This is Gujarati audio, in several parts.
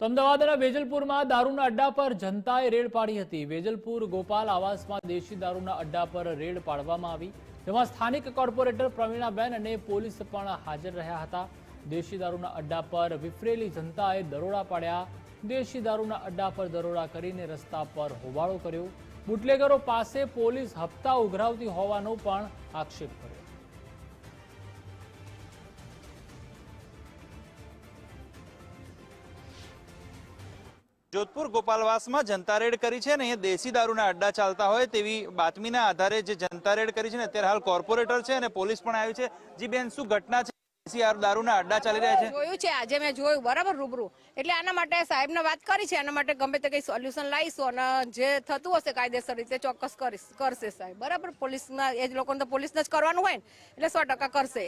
તો અમદાવાદના વેજલપુરમાં દારૂના અડ્ડા પર જનતાએ રેડ પાડી હતી. વેજલપુર, ગોપાલ આવાસમાં દેશી દારૂના અડ્ડા પર રેડ પાડવામાં આવી. જેમાં સ્થાનિક કોર્પોરેટર પ્રવીણાબેન અને પોલીસ પણ હાજર રહ્યા હતા. દેશી દારૂના અડ્ડા પર વિફરેલી જનતાએ દરોડા પાડ્યા. દેશી દારૂના અડ્ડા પર દરોડા કરીને રસ્તા પર હોબાળો કર્યો. બુટલેગરો પાસે પોલીસ હપ્તા ઉઘરાવતી હોવાનો પણ આક્ષેપ કર્યો. જોધપુર ગોપાલવાસમાં જનતા રેડ કરી છે ને અહીંયા દેશી દારૂના અડ્ડા ચાલતા હોય તેવી બાતમીના આધારે જે જનતા રેડ કરી છે ને અત્યારે હાલ કોર્પોરેટર છે અને પોલીસ પણ આવી છે. જી બેન, શું ઘટના છે? દેશી આજે મેં જોયું, બરાબર રૂબરૂ. એટલે આના માટે સાહેબને વાત કરી છે, આના માટે ગમે તે કઈ સોલ્યુશન લાવીશું અને જે થતું હશે કાયદેસર રીતે ચોક્કસ કરીશ સાહેબ. બરાબર, પોલીસના, એ લોકોને તો પોલીસને જ કરવાનું હોય એટલે સો ટકા કરશે.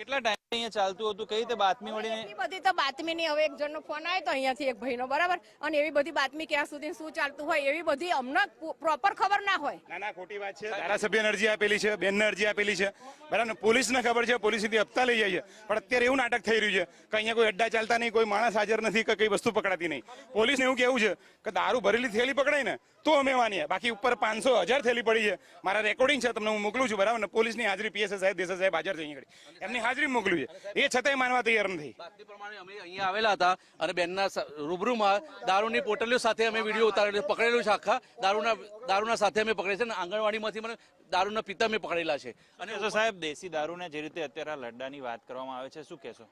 કેટલા ટાઈમ અહીંયા ચાલતું હતું? કઈ રીતે બાતમી મળીને એટલી બધી તો બાતમી ની હવે એક જણનો ફોન આવ્યો તો અહીંયાથી એક ભાઈનો બરાબર? અને એવી બધી બાતમી ક્યાં સુધી શું ચાલતું હોય એવી બધી અમને પ્રોપર ખબર ના હોય. ના ના ખોટી વાત છે. ધારાસભ્ય અરજી આપેલી છે બેનને અરજી આપેલી છે. બરાબર? પોલીસને ખબર છે પોલીસ સુધી હપ્તા લઈ જાય છે. પણ અત્યારે એવું નાટક થઈ રહ્યું છે કે અહીંયા કોઈ અડ્ડા ચાલતા નહીં કોઈ માણસ હાજર નથી કે કઈ વસ્તુ પકડાતી નહીં. પોલીસને એવું કેવું છે કે દારૂ ભરેલી થેલી પકડાય ને તો અમે માનીએ. બાકી ઉપર પાંચસો હજાર થેલી પડી છે. મારા રેકોર્ડિંગ છે તમને હું મોકલું છું બરાબર? ને પોલીસની હાજરી પીએસએ સાહેબ દેસાઈ સાહેબ હાજર થઈ આગળ. એમની હાજરી મોકલ્યું છે. એ છતાંય માનવા તૈયાર નથી. પ્રમાણે અમે અહીંયા આવેલા હતા અને બેનના રૂબરૂમાં દારૂની પોટલીઓ સાથે અમે વીડિયો ઉતારેલો પકડેલું છે આખા. દારૂના દારૂના સાથે અમે પકડે છે અને આંગણવાડીમાંથી મને દારૂના પિતા મેં પકડેલા છે. અને સાહેબ દેશી દારૂને જે રીતે અત્યારે આ લડ્ડાની વાત કરવામાં આવે છે શું કહેશો?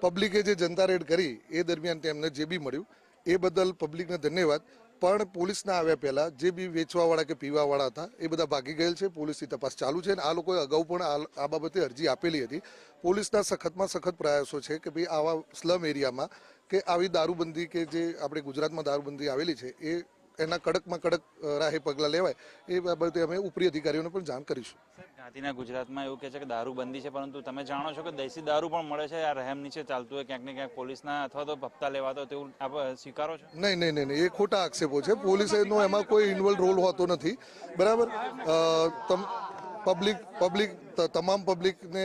પબ્લિકે જે જનતા રેડ કરી એ દરમિયાન તેમને જે બી મળ્યું એ બદલ પબ્લિકને ધન્યવાદ. પણ પોલીસના આવ્યા પહેલા જે બી વેચવાવાળા કે પીવાવાળા હતા, એ બધા ભાગી ગયેલ છે. પોલીસની તપાસ ચાલુ છે અને આ લોકોએ અગાઉ પણ આ- બાબતે અરજી આપેલી હતી. પોલીસના સખતમાં સખત પ્રયાસો છે કે ભાઈ આવા સ્લમ એરિયામાં કે આવી દારૂબંધી કે જે આપણે ગુજરાતમાં દારૂબંધી આવેલી છે, એ એના કડકમાં કડક રાહે પગલાં લેવાય. એ બાબતે અમે ઉપરી અધિકારીઓને પણ જાણ કરીશું. ગાંધીના ગુજરાતમાં એવું કહે છે કે દારૂ બંધી છે પરંતુ તમે જાણો છો કે દેશી દારૂ પણ મળે છે આ રહેમ નીચે ચાલતું હોય ક્યાંક ને ક્યાંક પોલીસના અથવા તો ભપ્તા લેવાતો તેવું આપ સ્વીકારો છો? નહીં નહીં નહીં નહીં, એ ખોટા આક્ષેપો છે. પોલીસનો એમાં કોઈ ઇન્વોલ્વ રોલ હોતો નથી. બરાબર? તમ પબ્લિક પબ્લિક તમામ પબ્લિકને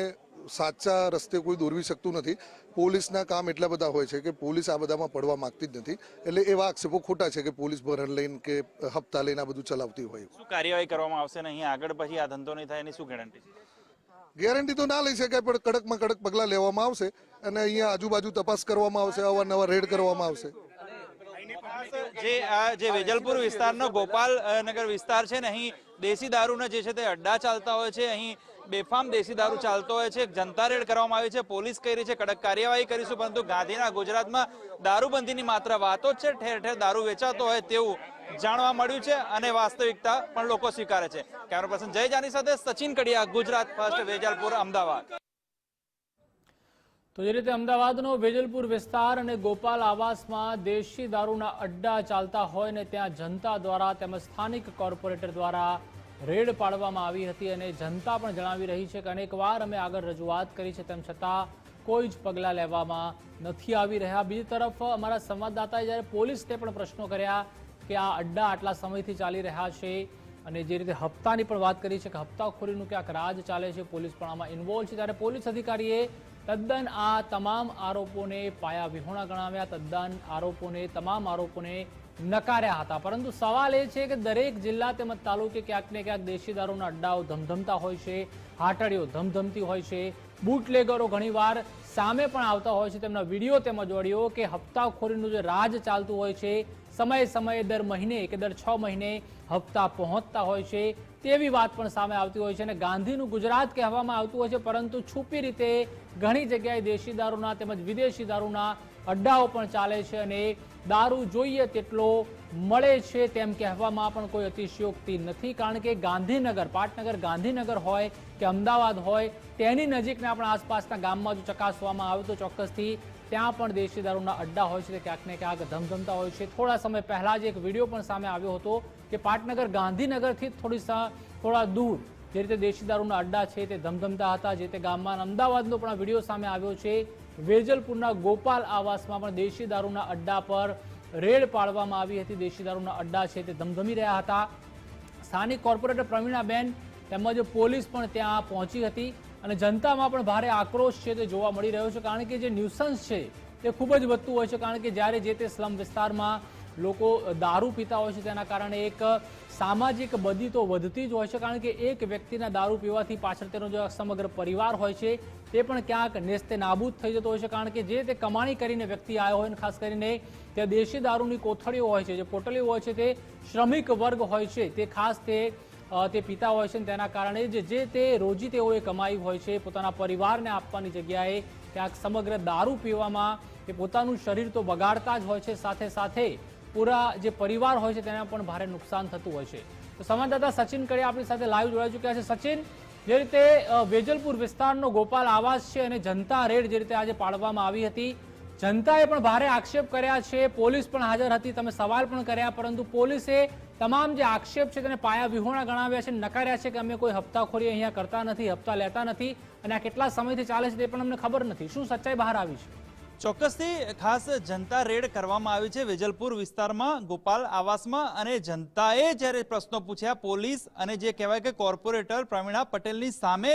સાચા રસ્તે કોઈ દોરવી શકતું નથી. પોલીસના કામ એટલા બધા હોય છે કે પોલીસ આ બધામાં પડવા માંગતી જ નથી. એટલે એવા આક્ષેપો ખોટા છે કે પોલીસ ભરણ લઈને કે હપ્તા લઈને આ બધું ચલાવતી હોય શું કાર્યવાહી કરવામાં આવશે ને અહીંયા આગળ પછી આ ધંધો નહીં થાય એની શું ગેરંટી ગેરંટી તો ના લઈ શકાય પણ કડકમાં કડક પગલાં લેવામાં આવશે અને અહીંયા આજુબાજુ તપાસ કરવામાં આવશે અવારનવાર રેડ કરવામાં આવશે. જે આ જે વેજલપુર વિસ્તારનો ગોપાલ નગર વિસ્તાર છે ને અહીં દેશી દારૂના જે છે તે અડ્ડા ચાલતા હોય છે અહીં બેફામ દેશી દારૂ ચાલતો હોય છે જનતા રેડ કરવામાં આવી છે, પોલીસ કરી છે, કડક કાર્યવાહી કરીશું, પરંતુ ગાંધીના ગુજરાતમાં દારૂબંધીની માત્ર વાતો જ છે, ઠેર ઠેર દારૂ વેચાતો હોય તેવું જાણવા મળ્યું છે અને વાસ્તવિકતા પણ લોકો સ્વીકારે છે. કેમેરા પર્સન જય જાની સાથે સચિન કડિયા, ગુજરાત ફર્સ્ટ, વેજલપુર, અમદાવાદ. તો જે રીતે અમદાવાદનો વેજલપુર વિસ્તાર અને ગોપાલ આવાસમાં દેશી દારૂના અડ્ડા ચાલતા હોય ને ત્યાં જનતા દ્વારા તેમજ સ્થાનિક કોર્પોરેટર દ્વારા રેડ પાડવામાં આવી હતી અને જનતા પણ જણાવી રહી છે કે અનેકવાર અમે આગળ રજૂઆત કરી છે, તેમ છતાં કોઈ જ પગલાં લેવામાં નથી આવી રહ્યા. બીજી તરફ અમારા સંવાદદાતાએ જ્યારે પોલીસને પણ પ્રશ્નો કર્યા કે આ અડ્ડા આટલા સમયથી ચાલી રહ્યા છે અને જે રીતે હપ્તાની પણ વાત કરી છે કે હપ્તાખોરીનું ક્યાંક રાજ ચાલે છે, પોલીસ પણ આમાં ઇન્વોલ્વ છે. ત્યારે પોલીસ અધિકારીએ તદ્દન આ તમામ આરોપોને પાયા વિહોણા ગણાવ્યા. તદ્દન આરોપોને, તમામ આરોપોને નકાર્યા હતા. પરંતુ સવાલ એ છે કે દરેક જિલ્લા તેમજ તાલુકે ક્યાંક ને ક્યાંક દેશી દારૂના અડ્ડાઓ ધમધમતા હોય છે, હાટડીઓ ધમધમતી હોય છે, બુટલેગરો ઘણીવાર સામે પણ આવતા હોય છે. તેમના વીડિયો તેમજ ઓડિયો કે હપ્તાખોરીનું જે રાજ ચાલતું હોય છે સમયે સમયે દર મહિને કે દર છ મહિને હપ્તા પહોંચતા હોય છે તેવી વાત પણ સામે આવતી હોય છે અને ગાંધીનું ગુજરાત કહેવામાં આવતું હોય છે, પરંતુ છુપી રીતે ઘણી જગ્યાએ દેશી દારૂના તેમજ વિદેશી દારૂના અડ્ડાઓ પણ ચાલે છે અને દારૂ જોઈએ તેટલો મળે છે તેમ કહેવામાં પણ કોઈ અતિશયોક્તિ નથી. કારણ કે ગાંધીનગર, પાટનગર ગાંધીનગર હોય કે અમદાવાદ હોય, તેની નજીકના આપણા આસપાસના ગામમાં જો ચકાસવામાં આવે તો ચોક્કસથી ત્યાં પણ દેશી દારૂના અડ્ડા હોય છે તે ક્યાંક ને ક્યાંક ધમધમતા હોય છે. થોડા સમય પહેલા જ એક વીડિયો પણ સામે આવ્યો હતો કે પાટનગર ગાંધીનગરથી થોડી થોડા દૂર જે રીતે દેશી દારૂના અડ્ડા છે તે ધમધમતા હતા, જે તે ગામમાં અમદાવાદનો પણ વીડિયો સામે આવ્યો છે. વેજલપુરના ગોપાલ આવાસમાં પણ દેશી દારૂના અડ્ડા પર રેડ પાડવામાં આવી હતી. દેશી દારૂના અડ્ડા છે તે ધમધમી રહ્યા હતા. સ્થાનિક કોર્પોરેટર પ્રવીણાબેન તેમજ પોલીસ પણ ત્યાં પહોંચી હતી. અને જનતામાં પણ ભારે આક્રોશ છે તે જોવા મળી રહ્યો છે. કારણ કે જે ન્યુસન્સ છે તે ખૂબ જ વધતું હોય છે. કારણ કે જ્યારે જે તે સ્લમ વિસ્તારમાં લોકો દારૂ પીતા હોય છે, તેના કારણે એક સામાજિક બદી તો વધતી જ હોય છે. કારણ કે એક વ્યક્તિના દારૂ પીવાથી પાછળ તેનો જે સમગ્ર પરિવાર હોય છે, તે પણ ક્યાંક નેસ્તે નાબૂદ થઈ જતો હોય છે. કારણ કે જે તે કમાણી કરીને વ્યક્તિ આવ્યો હોય ખાસ કરીને તે દેશી દારૂની કોથળીઓ હોય છે, જે પોટલીઓ હોય છે, તે શ્રમિક વર્ગ હોય છે. તે ખાસ તે તે પિતા હોય છે ને તેના કારણે જ જે તે રોજી તેઓએ કમાઈ હોય છે, પોતાના પરિવારને આપવાની જગ્યાએ ક્યાંક સમગ્ર દારૂ પીવામાં એ પોતાનું શરીર તો બગાડતા જ હોય છે, સાથે સાથે પૂરા જે પરિવાર હોય છે તેને પણ ભારે નુકસાન થતું હોય છે. તો સંવાદદાતા સચિન કડે આપણી સાથે લાઈવ જોડાઈ ચૂક્યા છે. સચિન, જે રીતે વેજલપુર વિસ્તારનો ગોપાલ આવાસ છે અને જનતા રેડ જે રીતે આજે પાડવામાં આવી હતી જનતાએ પણ ભારે આક્ષેપ કર્યા છે. પોલીસ પણ હાજર હતી. તમે સવાલ પણ કર્યા, પરંતુ પોલીસે તમામ જે આક્ષેપ છે તેને પાયા વિહોણા ગણાવ્યા છે, નકાર્યા છે કે અમે કોઈ હપ્તાખોરી અહીંયા કરતા નથી, હપ્તા લેતા નથી અને આ કેટલા સમયથી ચાલે છે તે પણ અમને ખબર નથી. શું સચ્ચાઈ બહાર આવી છે? ચોક્કસથી ખાસ જનતા રેડ કરવામાં આવી છે. વેજલપુર વિસ્તારમાં, ગોપાલ આવાસમાં અને જનતાએ જ્યારે પ્રશ્નો પૂછ્યા, પોલીસ અને જે કહેવાય કે કોર્પોરેટર પ્રવીણા પટેલની સામે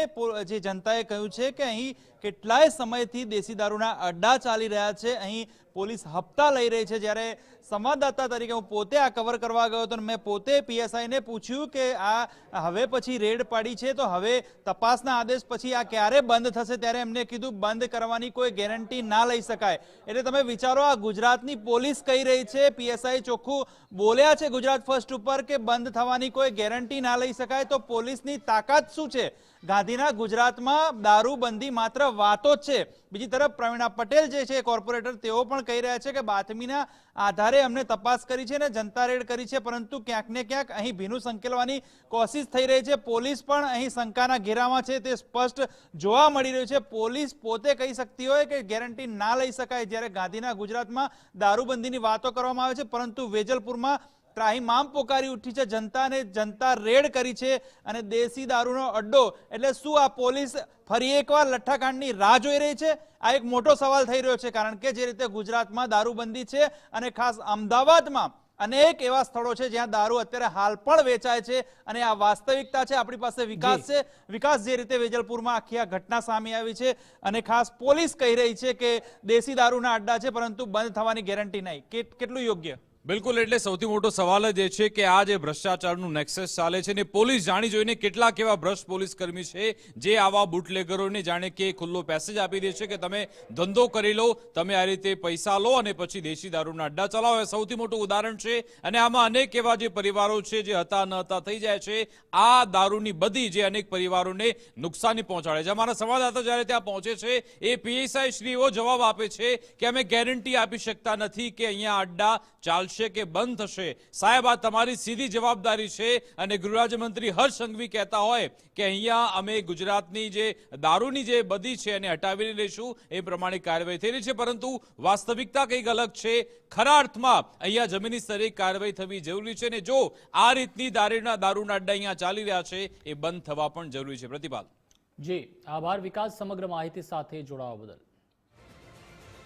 જે જનતાએ કહ્યું છે કે અહીં કેટલાય સમયથી દેશી દારૂના અડ્ડા ચાલી રહ્યા છે. અહીં પોલીસ હપ્તા લઈ રહી છે. જ્યારે સંવાદદાતા તરીકે હું પોતે આ કવર કરવા ગયો હતો મેં પોતે પીએસઆઈને પૂછ્યું કે આ હવે પછી રેડ પાડી છે તો હવે તપાસના આદેશ પછી આ ક્યારે બંધ થશે? ત્યારે એમને કીધું, બંધ કરવાની કોઈ ગેરંટી ના લઈ શકાય. એટલે તમે વિચારો, આ ગુજરાતની પોલીસ કહી રહી છે? પીએસઆઈ ચોખ્ખું બોલ્યા છે ગુજરાત ફર્સ્ટ ઉપર કે બંધ થવાની કોઈ ગેરંટી ના લઈ શકાય? તો પોલીસની તાકાત શું છે? ગાંધીના ગુજરાતમાં દારૂબંધી માત્ર વાતો જ છે. બીજી તરફ પ્રવીણા પટેલ જે છે કોર્પોરેટર તેઓ પણ કહી રહ્યા છે કે બાતમીના આધારે અમને તપાસ કરી છે અને જનતા રેડ કરી છે, પરંતુ ક્યાંક ને ક્યાંક અહીં ભીનું સંકેલવાની કોશિશ થઈ રહી છે. પોલીસ પણ અહીં શંકાના ઘેરામાં છે, તે સ્પષ્ટ જોવા મળી રહ્યું છે. પોલીસ પોતે કહી શકતી હોય કે ગેરંટી ના લઈ શકાય, જ્યારે ગાંધીના ગુજરાતમાં દારૂબંધીની વાતો કરવામાં આવે છે, પરંતુ વેજલપુરમાં ત્રાહિમામ પોકારી ઉઠી છે. જનતાને જનતા રેડ કરી છે અને દેશી દારૂનો અડ્ડો. એટલે શું આ પોલીસ ફરી એકવાર લઠ્ઠાકાંડની રાહ જોઈ રહી છે? આ એક મોટો સવાલ થઈ રહ્યો છે કારણ કે જે રીતે ગુજરાતમાં દારૂબંધી છે અને ખાસ અમદાવાદમાં અનેક એવા સ્થળો છે જ્યાં દારૂ અત્યારે હાલ પણ વેચાય છે અને આ વાસ્તવિકતા છે આપણી પાસે વિકાસ છે. વિકાસ જે રીતે વેજલપુરમાં આખી આ ઘટના સામે આવી છે અને ખાસ પોલીસ કહી રહી છે કે દેશી દારૂના અડ્ડા છે પરંતુ બંધ થવાની ગેરંટી નહીં. કેટલું યોગ્ય? બિલકુલ, એટલે સૌથી મોટો સવાલ જ એ છે કે આ જે ભ્રષ્ટાચારનું નેક્સેસ ચાલે છે ને પોલીસ જાણી જોઈને કેટલાક એવા ભ્રષ્ટ પોલીસ કર્મી છે, જે આવા બુટલેગરોને જાણે કે ખુલ્લો પેસેજ આપી દે છે કે તમે ધંધો કરી લો, તમે આ રીતે પૈસા લો અને પછી દેશી દારૂના અડ્ડા ચલાવો. એ સૌથી મોટું ઉદાહરણ છે અને આમાં અનેક એવા જે પરિવારો છે જે હતા ન હતા થઈ જાય છે, આ દારૂની બધી જે અનેક પરિવારોને નુકસાની પહોંચાડે છે. અમારા સંવાદદાતા જ્યારે ત્યાં પહોંચે છે, એ પીએસઆઈ શ્રી એવો જવાબ આપે છે કે અમે ગેરંટી આપી શકતા નથી કે અહીંયા અડ્ડા ચાલશે કે બંધ થશે? સાહેબ, આ તમારી સીધી જવાબદારી છે અને ગૃહ રાજ્યમંત્રી હર્ષ સંઘવી કહેતા હોય કે અહીંયા અમે ગુજરાતની જે દારૂની જે બધી છે એને હટાવી લઈશું, એ પ્રમાણે કાર્યવાહી થઈ રહી છે. પરંતુ વાસ્તવિકતા કંઈક અલગ છે. ખરા અર્થમાં અહીંયા જમીની સ્તરે કાર્યવાહી થવી જરૂરી છે અને જો આ રીતની દારૂના દારૂના અડ્ડા અહીંયા ચાલી રહ્યા છે, એ બંધ થવા પણ જરૂરી છે. પ્રતિપાલ. જી, આભાર. વિકાસ સમગ્ર માહિતી સાથે જોડાવા બદલ.